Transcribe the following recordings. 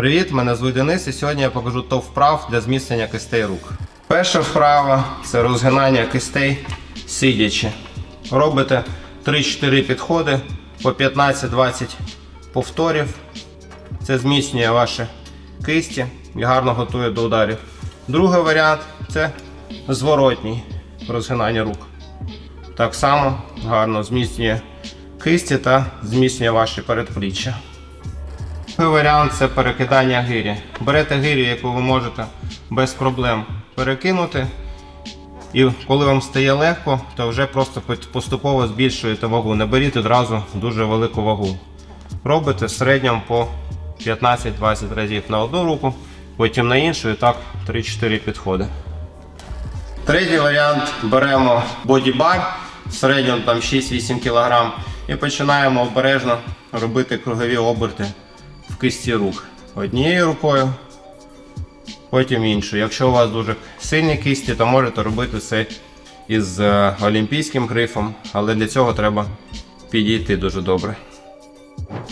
Привіт, мене звуть Денис і сьогодні я покажу топ вправ для зміцнення кистей рук. Перша вправа це розгинання кистей сидячи. Робите 3-4 підходи по 15-20 повторів. Це зміцнює ваші кисті і гарно готує до ударів. Другий варіант це зворотній розгинання рук. Так само гарно зміцнює кисті та зміцнює ваші передпліччя. Варіант це перекидання гирі. Берете гирю, яку ви можете без проблем перекинути. І коли вам стає легко, то вже просто поступово збільшуєте вагу. Не беріть одразу дуже велику вагу. Робите в середньому по 15-20 разів на одну руку, потім на іншу і так 3-4 підходи. Третій варіант беремо бодібар в середньому там 6-8 кг і починаємо обережно робити кругові оберти кисті рук. Однією рукою, потім іншою. Якщо у вас дуже сильні кисті, то можете робити це із е, олімпійським грифом, але для цього треба підійти дуже добре.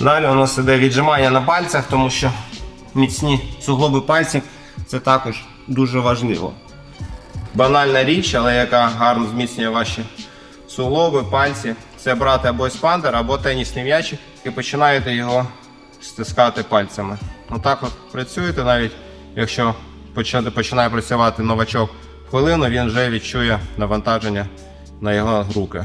Далі у нас іде віджимання на пальцях, тому що міцні суглоби пальців це також дуже важливо. Банальна річ, але яка гарно зміцнює ваші суглоби, пальці. Це брати або еспандер, або тенісний м'ячик і починаєте його стискати пальцями. Отак от працюєте, навіть якщо починає працювати новачок хвилину, він вже відчує навантаження на його руки.